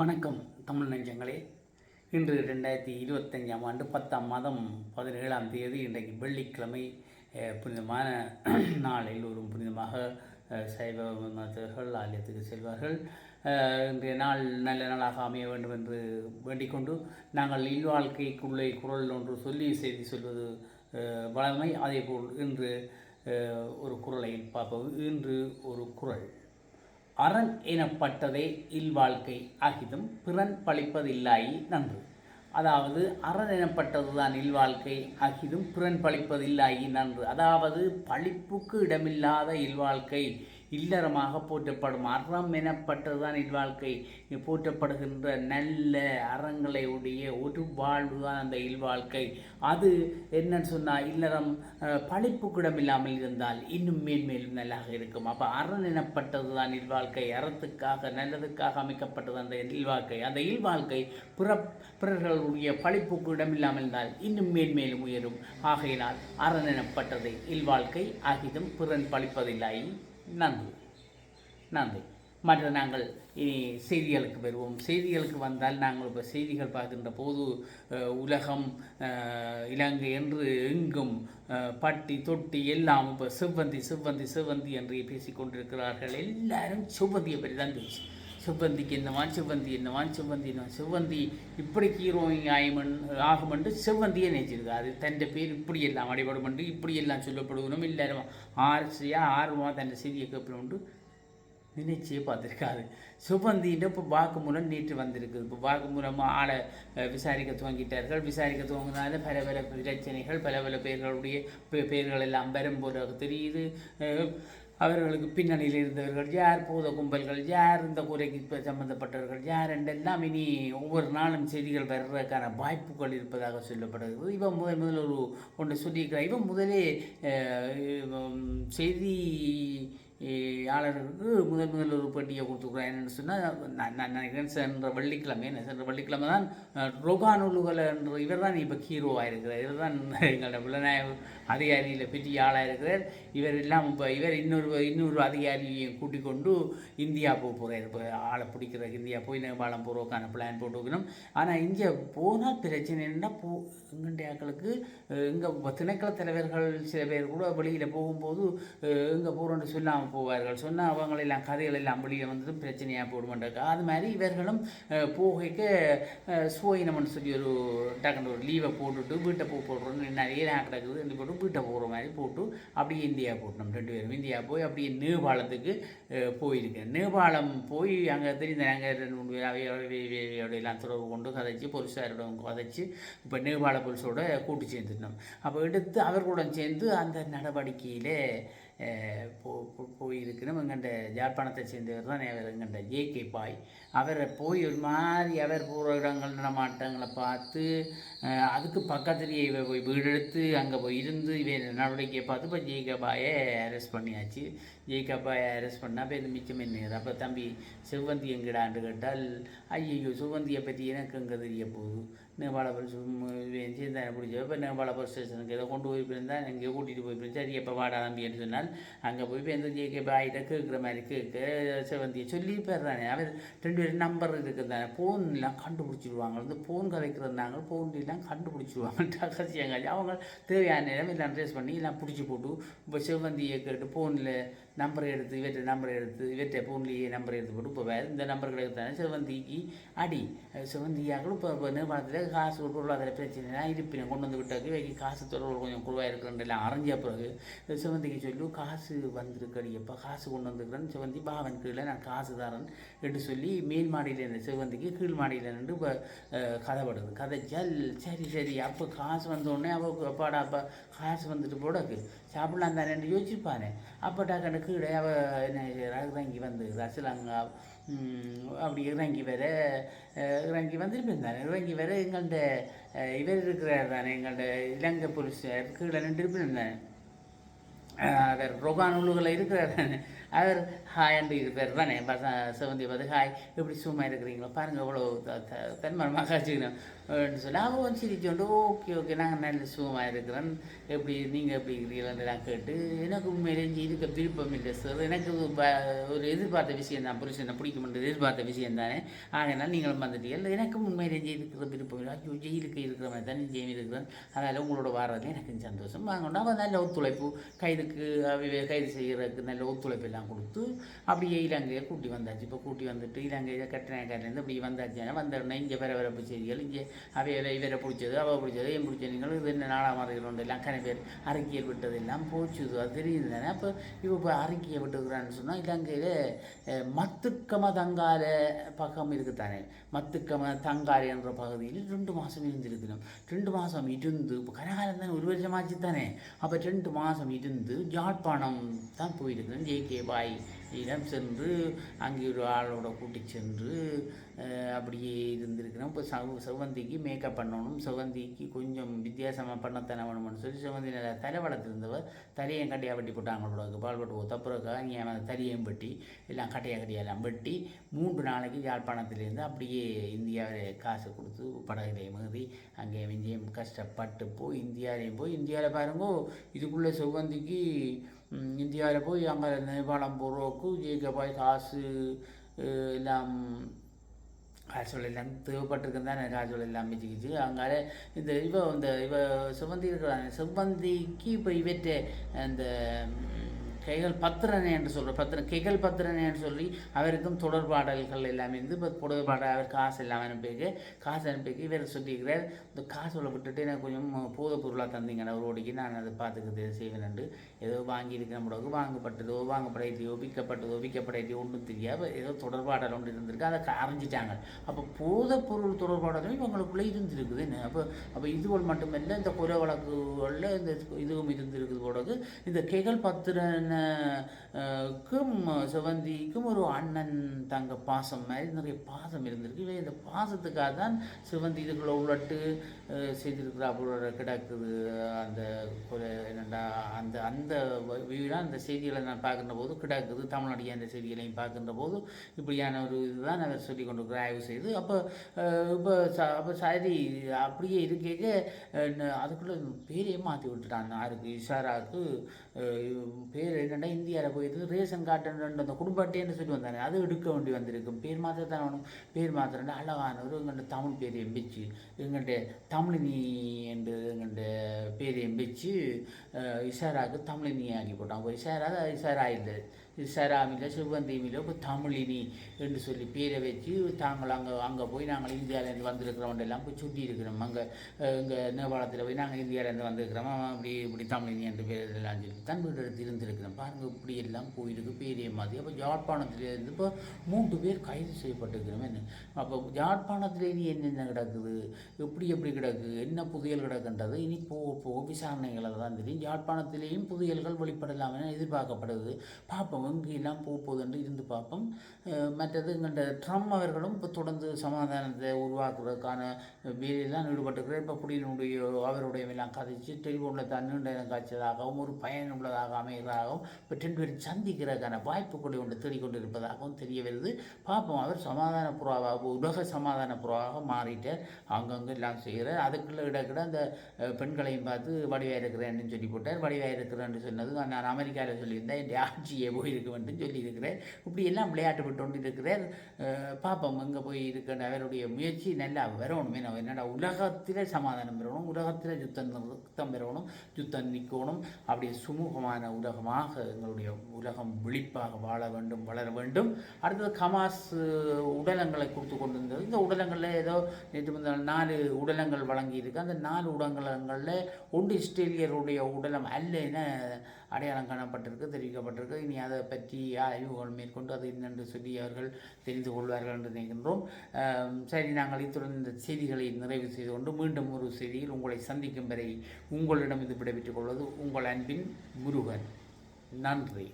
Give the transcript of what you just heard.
வணக்கம் தமிழ் நெஞ்சங்களே. இன்று ரெண்டாயிரத்தி இருபத்தஞ்சாம் ஆண்டு பத்தாம் மாதம் பதினேழாம் தேதி இன்றைக்கு வெள்ளிக்கிழமை புனிதமான நாள் எல்லோரும் புனிதமாக சைவ மதத்தவர்கள் ஆலயத்துக்கு செல்வார்கள். இன்றைய நாள் நல்ல நாளாக அமைய வேண்டும் என்று வேண்டிக்கொண்டு நாங்கள் இல்வாழ்க்கைக்குள்ளே குரல் ஒன்று சொல்லி செய்தி சொல்வது வளமை. அதேபோல் இன்று ஒரு குரலை பார்ப்போம் இன்று ஒரு குரல். அரண் எனப்பட்டதே இல்வாழ்க்கை அகிதம் பிறன் பழிப்பதில்லாயி நன்று. அதாவது அரண் எனப்பட்டதுதான் இல்வாழ்க்கை அகிதும் பிறன் பழிப்பதில்லாயி நன்று. அதாவது பழிப்புக்கு இடமில்லாத இல்வாழ்க்கை இல்லறமாக போற்றப்படும் அறம் எனப்பட்டதுதான் இல்வாழ்க்கை போற்றப்படுகின்ற நல்ல அறங்களை உடைய ஒரு வாழ்வு தான் அந்த இல்வாழ்க்கை அது என்னன்னு சொன்னால் இல்லறம் அஹ், பழிப்புக்கு இருந்தால் இன்னும் மேன்மேலும் நல்லாக இருக்கும். அப்போ அறன் எனப்பட்டது தான் இல்வாழ்க்கை அறத்துக்காக நல்லதுக்காக அமைக்கப்பட்டது அந்த இல்வாழ்க்கை அந்த இல்வாழ்க்கை புற பிறர்களுடைய பழிப்புக்கு இடமில்லாமல் இருந்தால் இன்னும் மேன்மேலும் உயரும். ஆகையினால் அரண் எனப்பட்டது இல்வாழ்க்கை அகிதம் பிறன் பழிப்பதில்லை நன்றி. நன்றி. மற்ற நாங்கள் இனி செய்திகளுக்கு வருவோம். செய்திகளுக்கு வந்தால் நாங்கள் இப்போ செய்திகள் பார்க்கின்ற போது உலகம் இலங்கை என்று எங்கும் பட்டி தொட்டி எல்லாம் இப்போ செவ்வந்தி செவ்வந்தி செவ்வந்தி என்று பேசிக்கொண்டிருக்கிறார்கள். எல்லாரும் செவ்வந்தியை பற்றி தான் பேசி செவ்வந்திக்கு என்னவான் செவ்வந்தி என்னவான் செவ்வந்தி என்னவான் செவ்வந்தி இப்படி ஹீரோயின் ஆயுமன் ஆகுமென்று செவ்வந்தியே நினைச்சிருக்கு அது தன் பேர் இப்படி எல்லாம் அடிபடும் என்று இப்படி எல்லாம் சொல்லப்படுவனும் எல்லாரும் ஆர்சியாக ஆர்வமாக தன் செய்தியை கேட்பணும் நினைச்சே பார்த்துருக்காரு. சுபந்தின்ற இப்போ வாக்குமூலம் நேற்று வந்திருக்குது. இப்போ வாக்குமூலமாக ஆளை விசாரிக்க துவங்கிட்டார்கள். விசாரிக்க துவங்கினால பல பல பிரச்சனைகள் பல பல பேர்களுடைய பே- பெயர்கள் எல்லாம் வரும் தெரியுது. அவர்களுக்கு பின்னணியில் இருந்தவர்கள் யார் பூத கும்பல்கள் யார் இந்த குறைக்கு இப்போ சம்பந்தப்பட்டவர்கள் யார் என்றெல்லாம் இனி ஒவ்வொரு நாளும் செய்திகள் வர்றதுக்கான வாய்ப்புகள் இருப்பதாக சொல்லப்படுகிறது. இவன் முதல் முதல் ஒரு ஒன்று சொல்லியிருக்கிறார். இவன் முதலே செய்தி யாளர்களுக்கு முதல் முதல் ஒரு பெட்டியை கொடுத்துருக்குறேன் என்னென்னு சொன்னால் நான் நினைக்கிறேன் சென்ற வெள்ளிக்கிழமை என்ன சென்ற வெள்ளிக்கிழமை தான் அஹ், ரொகானுலுகல என்ற இவர் தான் இப்போ ஹீரோவாக இருக்கிறார். இவர் தான் எங்களோட புலனாய்வு அதிகாரியில் பெரிய ஆளாக இருக்கிறார். இவர் எல்லாம் இப்போ இவர் இன்னொரு இன்னொரு அதிகாரியை கூட்டிக் கொண்டு இந்தியா போக போகிறார் இப்போ ஆளை பிடிக்கிற இந்தியா போய் நேபாளம் போகிறோக்கான பிளான் போட்டு வைக்கணும் ஆனால் இங்கே போனால் பிரச்சனை என்ன போ எங்கள்டைய ஆக்களுக்கு எங்கள் திணைக்கள தலைவர்கள் சில பேர் கூட வெளியில் போகும்போது எங்கே போகிறோன்னு சொல்லாமல் போவார்கள். சொன்னால் அவங்களெல்லாம் கதைகளெல்லாம் எல்லாம் வந்ததும் பிரச்சனையாக போடுமாட்டாங்க அது மாதிரி இவர்களும் அஹ், போகைக்கு சுயினம்னு சொல்லி ஒரு டக்குன்னு ஒரு லீவை போட்டுட்டு வீட்டை போக போடுறோம்னு நிறைய நேரம் கிடக்குது. ரெண்டு போட்டு வீட்டை போகிற மாதிரி போட்டு அப்படியே இந்தியா போட்டோம் ரெண்டு பேரும் இந்தியா போய் அப்படியே நேபாளத்துக்கு போயிருக்கேன். நேபாளம் போய் அங்கே தெரிந்த நாங்கள் ரெண்டு மூணு பேர் அவையோட எல்லாம் தொடர்பு கொண்டு கதைச்சு பொலிசாரோட கதைச்சு இப்போ நேபாள போலீஸோட கூட்டு சேர்ந்துட்டோம். அப்போ எடுத்து அவர்களுடன் சேர்ந்து அந்த நடவடிக்கையில் போ நம்ம போயிருக்கணும் எங்கண்ட யாழ்ப்பாணத்தை சேர்ந்தவர் தான் அவர் எங்கண்ட ஜேகே பாய் அவரை போய் ஒரு மாதிரி அவர் போகிற இடங்கள் நடமாட்டங்களை பார்த்து அதுக்கு பக்கத்துலேயே இவ போய் வீடு எடுத்து அங்கே போய் இருந்து இவ நடவடிக்கையை பார்த்து இப்போ ஜே கே பாயை அரெஸ்ட் பண்ணியாச்சு ஜேகே அரெஸ்ட் பண்ணால் அப்போ இது மிச்சம் என்ன? அப்போ தம்பி செவ்வந்தி எங்கடான்னு கேட்டால் ஐயோ செவ்வந்தியை பற்றி எனக்கு எங்கே தெரிய போகுது? நேபாளபுரம் போலீஸ் சேர்ந்தானே பிடிச்ச? இப்போ நேபாளபுரம் ஸ்டேஷனுக்கு ஏதோ கொண்டு போய் போயிருந்தா எங்கே கூட்டிகிட்டு போய் போயிருந்தா சரி எப்போ வாடா தம்பின்னு சொன்னால் அங்கே போய் இப்போ எந்த ஜெயிக்கப்பா ஆகிட்ட கேட்குற மாதிரி கேட்க செவ்வந்தியை சொல்லி தானே அவர் ரெண்டு பேரும் நம்பர் இருக்குதானே ஃபோன்லாம் கண்டுபிடிச்சிடுவாங்க வந்து ஃபோன் கதைக்கிறதாங்க ஃபோன்லாம் கண்டுபிடிச்சிடுவாங்க ரகசியங்கள் அவங்க தேவையான நேரம் எல்லாம் ட்ரேஸ் பண்ணி எல்லாம் பிடிச்சி போட்டு இப்போ செவ்வந்தியை கேட்டு ஃபோனில் நம்பரை எடுத்து இவற்றை நம்பரை எடுத்து இவற்றை ஃபோன்லேயே நம்பரை எடுத்து போட்டு இப்போ வேறு இந்த நம்பர்களை கிடைத்தானே செவந்திக்கு அடி. செவந்தியாக்களும் இப்போ இப்போ நேபாளத்தில் காசு ஒரு பொருளாதார பிரச்சனை இருப்பினை கொண்டு வந்து விட்டாக்கு வைக்க காசு தொடர்பு கொஞ்சம் குழுவாக இருக்கிறன்றெல்லாம் அரைஞ்ச பிறகு சிவந்திக்கு சொல்லி காசு வந்திருக்கடி. எப்போ காசு கொண்டு வந்துருக்கிறேன் செவந்தி பாவன் கீழே நான் காசு தரேன் என்று சொல்லி மேல் மாடியில் இருந்த செவந்திக்கு கீழ் மாடியில் நின்று இப்போ கதைப்படுது. கதைச்சால் சரி சரி. அப்போ காசு வந்தோடனே அவள் அப்பாடா அப்போ காசு வந்துட்டு போடக்கு. சாப்பிடலாம் தானே யோசிப்பானே அப்போ டக்குன்னு கீழே அவள் என்ன செய்றா, இறங்கி வந்து ரசலங்கா அப்படி இறங்கி வர இறங்கி வந்துருப்பேன் தானே. இறங்கி வர எங்கள்கிட்ட இவர் இருக்கிறார் தானே எங்கள்கிட்ட இலங்கை போலீஸ் கீழே நின்று தானே. அவர் ரொகான் உள்ளுகளில் இருக்கிறார் அவர் ஹாய் என்று இருப்பார் தானே. பச சிவந்தி பார்த்து ஹாய் எப்படி சும்மா இருக்கிறீங்களோ? பாருங்கள் அவ்வளோ தன்மரமாக காய்ச்சிக்கணும் சொல்லி அவன் சிரிச்சோண்டு ஓகே ஓகே நாங்கள் நல்ல சுகமாக இருக்கிறேன்? எப்படி நீங்கள் எப்படி இருக்கிறீங்களா நான் கேட்டு எனக்கு உண்மையிலே இதுக்கு விருப்பம் இல்லை சார் எனக்கு ஒரு எதிர்பார்த்த விஷயம் தான். புருஷனை பிடிக்குமென்று எதிர்பார்த்த விஷயம் தானே. ஆகையினால் நீங்களும் வந்துட்டீங்க எனக்கும் உண்மையிலே இருக்கிற விருப்பம் இல்லை. ஐயோ ஜெயிலுக்கு இருக்கிற மாதிரி தான் ஜெயில் இருக்கிறேன். அதனால் உங்களோட வர்றது எனக்கு சந்தோஷம். வாங்கணும் அவன் நல்ல ஒத்துழைப்பு கைதுக்கு கைது செய்கிறதுக்கு நல்ல ஒத்துழைப்பு எல்லாம் கொடுத்து அப்படியே இலங்கையை கூட்டி வந்தாச்சு. இப்போ கூட்டி வந்துட்டு இலங்கையை கட்டினக்காரிலேருந்து அப்படி வந்தாச்சு. வந்த உடனே இங்கே பரபரப்பு செய்திகள் இங்கே அவையில இவரை பிடிச்சது அவ பிடிச்சது ஏன் பிடிச்ச இது என்ன நாலாம் மாறுகிறோம் எல்லாம் கனை பேர் அறிக்கையை விட்டதெல்லாம் போச்சுது. அது தெரியுது தானே? அப்போ இவ இப்போ அறிக்கையை விட்டுக்கிறான்னு சொன்னால் இலங்கையில் மத்துக்கம தங்கார பக்கம் இருக்குத்தானே மத்துக்கம தங்கார என்ற பகுதியில் ரெண்டு மாதம் இருந்திருக்கணும். ரெண்டு மாதம் இருந்து இப்போ கனகாலம் தானே ஒரு வருஷமாச்சு தானே அப்போ ரெண்டு மாதம் இருந்து யாழ்ப்பாணம் தான் போயிருக்கணும். J K Bhai. இடம் சென்று அங்கே ஒரு ஆளோட கூட்டி சென்று அப்படியே இருந்திருக்கிறோம். இப்போ சவு செவ்வந்திக்கு மேக்கப் பண்ணணும். செவ்வந்திக்கு கொஞ்சம் வித்தியாசமாக பண்ணத்தானே வேணும்னு சொல்லி செவ்வந்தி நல்ல தலை வளர்த்துருந்தவர் தலையும் கட்டையாக வெட்டி போட்டாங்களோட பால்பட்டு தப்புறக்கா நீ அவன் தலையும் வெட்டி எல்லாம் கட்டையாக கட்டையெல்லாம் வெட்டி மூன்று நாளைக்கு யாழ்ப்பாணத்திலேருந்து அப்படியே இந்தியாவில் காசு கொடுத்து படகுலையை மீறி அங்கே இங்கேயும் கஷ்டப்பட்டு போய் இந்தியாவிலையும் போய் இந்தியாவில் பாருங்கோ இதுக்குள்ளே செவ்வந்திக்கு இந்தியாவில் போய் அங்கே நேபாளம் போகிறோக்கு இங்கே போய் காசு எல்லாம் காசுகள் எல்லாம் தேவைப்பட்டிருக்குன்னு தானே காசுகள் எல்லாம் மிச்சிக்கிச்சு அங்கால இந்த இவ இந்த இவ சுமந்தி இருக்கிறாங்க சுமந்திக்கு இப்போ இவற்றை அந்த கைகள் பத்திரனே என்று சொல்கிற பத்திரன் கைகள் பத்திரனே என்று சொல்லி அவருக்கும் தொடர்பாடல்கள் எல்லாமே இருந்து இப்போ தொடர்பாட அவர் காசு எல்லாம் அனுப்பியிருக்கு காசு அனுப்பிக்கு இவர் சொல்லியிருக்கிறார் இந்த காசோலை விட்டுட்டு எனக்கு கொஞ்சம் போத பொருளாக தந்தீங்க அவரோடைக்கு நான் அதை பார்த்துக்கிறது செய்வேன் ஏதோ வாங்கியிருக்கிற முடக்கு வாங்கப்பட்டதோ வாங்கப்படையோ விற்கப்பட்டதோ விற்கப்படையோ ஒன்றும் தெரியாது ஏதோ தொடர்பாடல் ஒன்று இருந்திருக்கு. அதை க- அறிஞ்சிட்டாங்க. அப்போ போத பொருள் தொடர்பாடலும் இவங்களுக்குள்ளே இருந்திருக்குது. என்ன? அப்போ அப்போ இதுகள் மட்டுமல்ல இந்த குறை வழக்குகளில் இந்த இதுவும் இருந்திருக்குது போடக்கு இந்த கெகல் அண்ணனுக்கும் சிவந்திக்கும் ஒரு அண்ணன் தங்க பாசம் மாதிரி நிறைய பாசம் இருந்திருக்கு. இவை இந்த பாசத்துக்காக தான் சிவந்தி இதுக்குள்ள உள்ளட்டு செய்திருக்கிறா கிடக்குது அந்த கொலை என்னடா அந்த அந்த வீடாக அந்த செய்திகளை நான் பார்க்கின்ற போது கிடக்குது தமிழ்நாடு அந்த செய்திகளையும் பார்க்கின்ற போது இப்படியான ஒரு இதுதான் அவர் சொல்லி கொண்டு ஆய்வு செய்து. அப்போ இப்போ அப்போ சரி அப்படியே இருக்கேக்க அதுக்குள்ளே பேரையே மாற்றி விட்டுட்டான் யாருக்கு இஷாராவுக்கு பேர் என்னென்னா இந்தியாவில் போயிருந்து ரேஷன் கார்டுன்ற அந்த குடும்ப அட்டைன்னு சொல்லி வந்தாங்க அது எடுக்க வேண்டி வந்திருக்கும். பேர் மாத்திரத்தான் வேணும். பேர் மாத்திரம் அழகானவர் எங்கள்கிட்ட தமிழ் பேர் எம்பிச்சு எங்கள்கிட்ட தமிழினி என்று எங்கள்கிட்ட பேர் எம்பிச்சு இஷாராவுக்கு தமிழினி ஆக்கி போட்டான். அப்போ இஷாரா இஷாரா இல்லை. இஷாராமில்ல சிவந்திமில்ல இப்போ தமிழினி என்று சொல்லி பேரை வச்சு தாங்கள் அங்கே அங்கே போய் நாங்கள் இந்தியாவிலேருந்து வந்திருக்கிறவங்க எல்லாம் போய் சுட்டி இருக்கிறோம் அங்கே இங்கே நேபாளத்தில் போய் நாங்கள் இந்தியாவிலேருந்து வந்திருக்கிறோம். அப்படி இப்படி தமிழினி என்று பேர் எல்லாம் சொல்லி தன் வீடு எடுத்து இருந்திருக்கிறோம். பாருங்கள் இப்படி எல்லாம் போயிருக்கு பேரே மாதிரி. அப்போ யாழ்ப்பாணத்திலேருந்து இப்போ மூன்று பேர் கைது செய்யப்பட்டிருக்கிறோம். என்ன? அப்போ யாழ்ப்பாணத்தில் நீ என்னென்ன கிடக்குது? எப்படி எப்படி கிடக்கு என்ன புதையல் கிடக்கின்றது இனி போக போக விசாரணைகளை தான் தெரியும். யாழ்ப்பாணத்திலேயும் புதையல்கள் வெளிப்படலாம் என எதிர்பார்க்கப்படுது. பார்ப்போம் எங்கெல்லாம் போக போகுதுன்னு இருந்து பார்ப்போம். மற்றது எங்கள்கிட்ட ட்ரம்ப் அவர்களும் இப்போ தொடர்ந்து சமாதானத்தை உருவாக்குவதற்கான வேலையெல்லாம் ஈடுபட்டுக்கிறார் இப்போ குடியினுடைய அவருடைய எல்லாம் கதைச்சு டெலிஃபோனில் தான் நீண்ட நேரம் காய்ச்சதாகவும் ஒரு பயனுள்ளதாக அமைகிறதாகவும் இப்போ ரெண்டு பேரும் சந்திக்கிறதுக்கான வாய்ப்புகளை ஒன்று தேடிக்கொண்டு இருப்பதாகவும் தெரிய வருது பார்ப்போம் அவர் சமாதான புறாவாக உலக சமாதான புறாவாக மாறிட்டார். அங்கங்கே எல்லாம் செய்கிறார் அதுக்குள்ளே இடக்கிட அந்த பெண்களையும் பார்த்து வடிவாக இருக்கிறேன்னு சொல்லி போட்டார். வடிவாக இருக்கிறேன்னு சொன்னது நான் அமெரிக்காவில் சொல்லியிருந்தேன் என் ஆட்சியே போயிருக்குவன்ட்டு வேண்டும் சொல்லியிருக்கிறேன். இப்படி எல்லாம் விளையாட்டு விட்டு கொண்டு இருக்கிறார் பாப்பம் பார்ப்போம் எங்கே போய் இருக்கிற அவருடைய முயற்சி நல்லா வரணும். என்ன என்னடா உலகத்தில் சமாதானம் பெறணும் உலகத்தில் யுத்தம் நிறுத்தம் பெறணும் யுத்தம் நிற்கணும் அப்படியே சுமூகமான உலகமாக எங்களுடைய உலகம் விழிப்பாக வாழ வேண்டும் வளர வேண்டும். அடுத்தது கமாஸ் உடலங்களை கொடுத்து கொண்டு இருந்தது இந்த உடலங்களில் ஏதோ நேற்று நாலு உடலங்கள் ஊடகங்கள் வழங்கியிருக்கு. அந்த நாலு ஊடகங்களில் ஒன்று இஸ்ரேலியருடைய உடலம் அல்ல என அடையாளம் காணப்பட்டிருக்கு தெரிவிக்கப்பட்டிருக்கு. இனி அதை பற்றி ஆய்வுகள் மேற்கொண்டு அது என்னென்று சொல்லி அவர்கள் தெரிந்து கொள்வார்கள் என்று நினைக்கின்றோம். சரி நாங்கள் இத்துடன் இந்த செய்திகளை நிறைவு செய்து கொண்டு மீண்டும் ஒரு செய்தியில் உங்களை சந்திக்கும் வரை உங்களிடம் இது விடைபெற்றுக் கொள்வது உங்கள் அன்பின் முருகன். நன்றி.